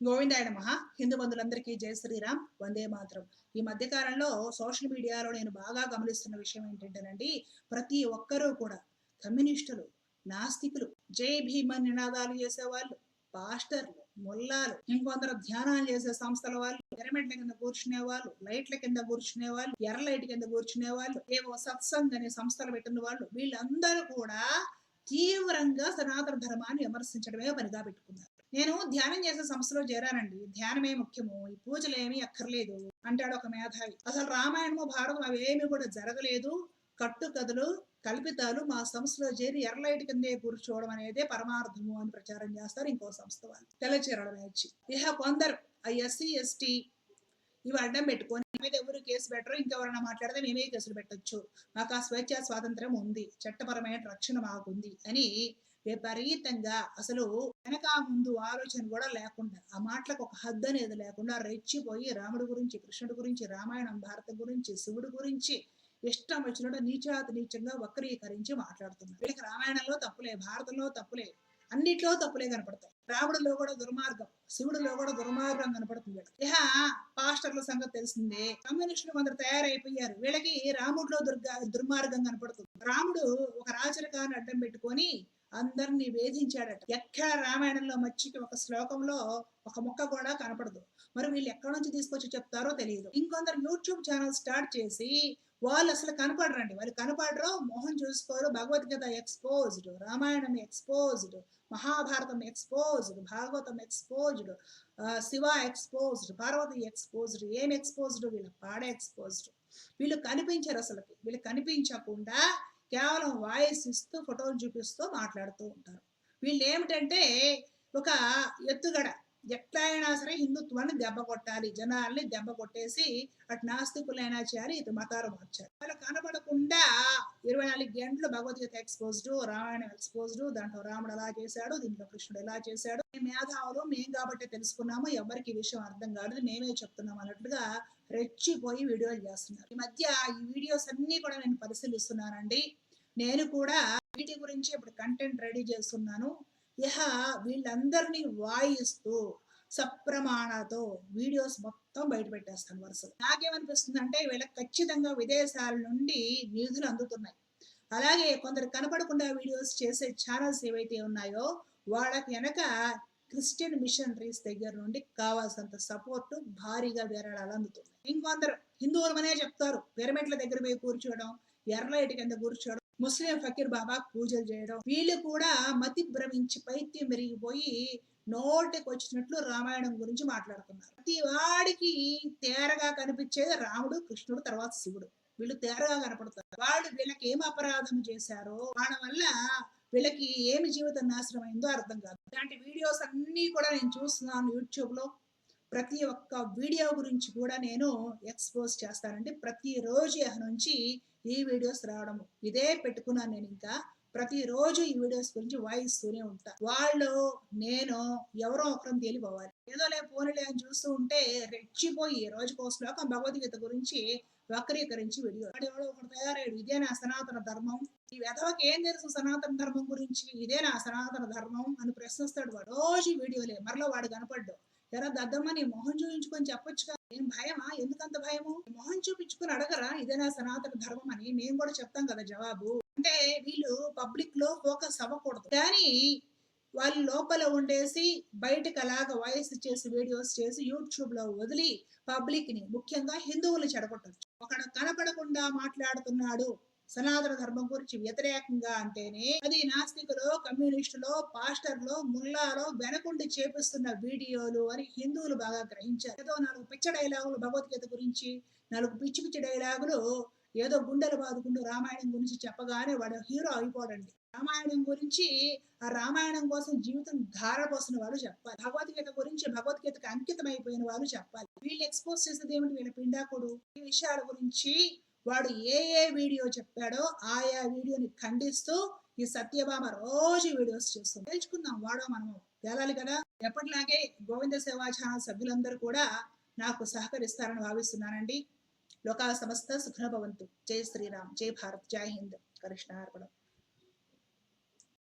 గోవిందాయ నమ. హిందూ బంధులందరికీ జయ శ్రీరామ్. వందే మాత్రం. ఈ మధ్య కాలంలో సోషల్ మీడియాలో నేను బాగా గమనిస్తున్న విషయం ఏంటంటేనండి ప్రతి ఒక్కరూ కూడా కమ్యూనిస్టులు నాస్తికులు జై భీమ నినాదాలు చేసేవాళ్ళు పాస్టర్లు ముల్లాలు ఇంకొందరు ధ్యానాలు చేసే సంస్థల వాళ్ళు పిరమిడ్ల కింద కూర్చునే వాళ్ళు లైట్ల కింద కూర్చునే వాళ్ళు ఎర్ర లైట్ కింద కూర్చునే వాళ్ళు ఏవో సత్సంగ్ అనే సంస్థలు పెట్టిన వాళ్ళు వీళ్ళందరూ కూడా తీవ్రంగా సనాతన ధర్మాన్ని విమర్శించడమే పనిగా పెట్టుకున్నారు. నేను ధ్యానం చేసే సంస్థలో చేరానండి. ధ్యానమే ముఖ్యము. ఈ పూజలు ఏమీ అక్కర్లేదు అంటాడు ఒక మేధావి. అసలు రామాయణము భారతం అవేమి కూడా జరగలేదు. కట్టు కథలు కల్పితాలు మా సంస్థలో చేరి ఎర్రలైట్ కిందే కూర్చోవడం అనేదే పరమార్థము అని ప్రచారం చేస్తారు ఇంకో సంస్థ వాళ్ళు. తెల్లచీరలు బ్యాచ్ ఇహ కొందరు ఆ ఎస్సీ ఎస్టీ ఇవి అడ్డం పెట్టుకొని మీద ఎవరు కేసు పెట్టరు ఇంకెవరైనా మాట్లాడితే మేమే కేసులు పెట్టొచ్చు. మాకు ఆ స్వేచ్ఛ స్వాతంత్రం ఉంది. చట్టపరమైన రక్షణ మాకుంది అని విపరీతంగా అసలు వెనక ముందు ఆలోచన కూడా లేకుండా ఆ మాటలకు ఒక హద్దు అనేది లేకుండా రెచ్చిపోయి రాముడి గురించి కృష్ణుడి గురించి రామాయణం భారతం గురించి శివుడి గురించి ఇష్టం వచ్చినట్టు నీచాతి నీచంగా వక్రీకరించి మాట్లాడుతున్నారు. వీళ్ళకి రామాయణంలో తప్పులే భారతంలో తప్పులే అన్నిట్లో తప్పులే కనపడతాయి. రాముడిలో కూడా దుర్మార్గం శివుడిలో కూడా దుర్మార్గం కనపడుతుంది. ఇహ పాస్టర్ల సంగతి తెలిసిందే. కమ్యూనిస్టులు కొందరు తయారైపోయారు. వీళ్ళకి రాముడిలో దుర్గా దుర్మార్గం కనపడుతుంది. రాముడు ఒక రాచరికాన్ని అడ్డం పెట్టుకొని అందరినీ వేధించాడట ఎక్కడ రామాయణంలో మచ్చికి ఒక శ్లోకంలో ఒక మొక్క కూడా కనపడదు. మరి వీళ్ళు ఎక్కడి నుంచి తీసుకొచ్చి చెప్తారో తెలియదు. ఇంకొందరు యూట్యూబ్ ఛానల్ స్టార్ట్ చేసి వాళ్ళు అసలు కనపడరండి. వాళ్ళు కనపడరు మొహం చూసుకోరు Bhagavad Gita exposed Ramayana exposed Mahabharata exposed Bhagavatam exposed Shiva exposed Parvati exposed ఏం ఎక్స్పోజ్డ్ వీళ్ళ పాడ ఎక్స్పోజ్డ్. వీళ్ళు కనిపించరు అసలు వీళ్ళు కనిపించకుండా కేవలం వాయిస్ ఇస్తూ ఫోటోలు చూపిస్తూ మాట్లాడుతూ ఉంటారు. వీళ్ళు ఏమిటంటే ఒక ఎత్తుగడ. ఎట్లయినా సరే హిందుత్వాన్ని దెబ్బ కొట్టాలి. జనాల్ని దెబ్బ కొట్టేసి అటు నాస్తికులైనా చేయాలి ఇటు మతాలు మార్చారు వాళ్ళు కనబడకుండా ఇరవై నాలుగు గంటలు భగవద్గీత ఎక్స్పోజ్డ్ రామాయణం ఎక్స్పోజ్డ్ దాంట్లో రాముడు ఎలా చేశాడు దీంట్లో కృష్ణుడు ఎలా చేశాడు మేధావులు మేము కాబట్టి తెలుసుకున్నాము ఎవరికి విషయం అర్థం కాదు మేమే చెప్తున్నాం అన్నట్టుగా రెచ్చిపోయి వీడియోలు చేస్తున్నారు. ఈ మధ్య ఈ వీడియోస్ అన్ని కూడా నేను పరిశీలిస్తున్నానండి. నేను కూడా వీటి గురించి ఇప్పుడు కంటెంట్ రెడీ చేస్తున్నాను. ఇహ వీళ్ళందరినీ వాయిస్తూ సప్రమాణతో వీడియోస్ మొత్తం బయట పెట్టేస్తాను వరుసగా నాకేమనిపిస్తుంది అంటే వీళ్ళకి ఖచ్చితంగా విదేశాల నుండి నిధులు అందుతున్నాయి. అలాగే కొందరు కనపడకుండా వీడియోస్ చేసే ఛానల్స్ ఏవైతే ఉన్నాయో వాళ్ళకి వెనక క్రిస్టియన్ మిషనరీస్ దగ్గర నుండి కావాల్సినంత సపోర్ట్ భారీగా విరాళాలు అందుతుంది ఇంకొందరు హిందువులమనే చెప్తారు. పిరమిడ్ల దగ్గర పోయి కూర్చోవడం ఎర్రలైట్ కింద కూర్చోవడం ముస్లిం ఫకీర్ బాబా పూజలు చేయడం వీళ్ళు కూడా మతి భ్రమించి పైత్యం మెరిగిపోయి నోటికి వచ్చినట్లు రామాయణం గురించి మాట్లాడుతున్నారు. ప్రతి వాడికి తేరగా కనిపించేది రాముడు కృష్ణుడు తర్వాత శివుడు. వీళ్ళు తేరగా కనపడతారు. వాళ్ళు వీళ్ళకి ఏం అపరాధం చేశారో వాళ్ళ వల్ల వీళ్ళకి ఏమి జీవితం నాశనం అయిందో అర్థం కాదు. ఇలాంటి వీడియోస్ అన్నీ కూడా నేను చూస్తున్నాను యూట్యూబ్లో ప్రతి ఒక్క వీడియో గురించి కూడా నేను ఎక్స్పోజ్ చేస్తానండి. ప్రతిరోజు నుంచి ఈ వీడియోస్ రావడము. ఇదే పెట్టుకున్నాను నేను ఇంకా. ప్రతిరోజు ఈ వీడియోస్ గురించి వాయిస్తూనే ఉంటా. వాళ్ళు నేను ఎవరో ఒకరం తేలిపోవాలి. ఏదో లే పోనీలే అని చూస్తూ ఉంటే రెచ్చిపోయి రోజుకో శ్లోకం భగవద్గీత గురించి వక్రీకరించి వీడియో ఎవడో ఒకడు తయారయ్యాడు. ఇదే నా సనాతన ధర్మం. ఈ వెధవకి ఏం తెలుసు సనాతన ధర్మం గురించి? ఇదే నా సనాతన ధర్మం అని ప్రశ్నిస్తాడు వాడు. రోజు వీడియోలే. మరలో వాడు కనపడ్డాడు ఎరా దద్దమ్మని మొహం చూపించుకొని చెప్పొచ్చు కదా ఏం భయమా? ఎందుకంత భయము? మొహం చూపించుకొని అడగరా? ఇదే నా సనాతన ధర్మం అని. మేము కూడా చెప్తాం కదా జవాబు. అంటే వీళ్ళు పబ్లిక్లో ఫోకస్ అవ్వకూడదు. కానీ వాళ్ళు లోపల ఉండేసి బయటకు అలాగ వాయిస్ చేసి వీడియోస్ చేసి యూట్యూబ్లో వదిలి పబ్లిక్ని ముఖ్యంగా హిందువులు చెడగొట్టచ్చు. ఒకడు కనపడకుండా మాట్లాడుతున్నాడు సనాతన ధర్మం గురించి వ్యతిరేకంగా అంటేనే అది నాస్తికులు కమ్యూనిస్టులో పాస్టర్లో ముల్లాలో వెనకుండి చేపిస్తున్న వీడియోలు అని హిందువులు బాగా గ్రహించారు. ఏదో నాలుగు పిచ్చ డైలాగులు భగవద్గీత గురించి నాలుగు పిచ్చి పిచ్చి డైలాగులు ఏదో గుండెలు బాదుకుంటూ రామాయణం గురించి చెప్పగానే వాడు హీరో అయిపోడండి. రామాయణం గురించి ఆ రామాయణం కోసం జీవితం ధారపోసిన వాళ్ళు చెప్పాలి. భగవద్గీత గురించి భగవద్గీతకు అంకితం అయిపోయిన వాళ్ళు చెప్పాలి. వీళ్ళు ఎక్స్పోజ్ చేసేది ఏమిటి? వీళ్ళ పిండాకుడు. ఈ విషయాల గురించి వాడు ఏ ఏ వీడియో చెప్పాడో ఆయా వీడియోని ఖండిస్తూ ఈ సత్యభామ రోజు వీడియోస్ చేస్తుంది తెలుసుకుందాం వాడో మనము. తేలాలి కదా? ఎప్పటిలాగే గోవింద సేవా ఛానల్ సభ్యులందరూ కూడా నాకు సహకరిస్తారని భావిస్తున్నానండి. లోకా సమస్త సుఖభవంతు జై శ్రీరామ్. జై భారత్. జై హింద్. కృష్ణార్పణం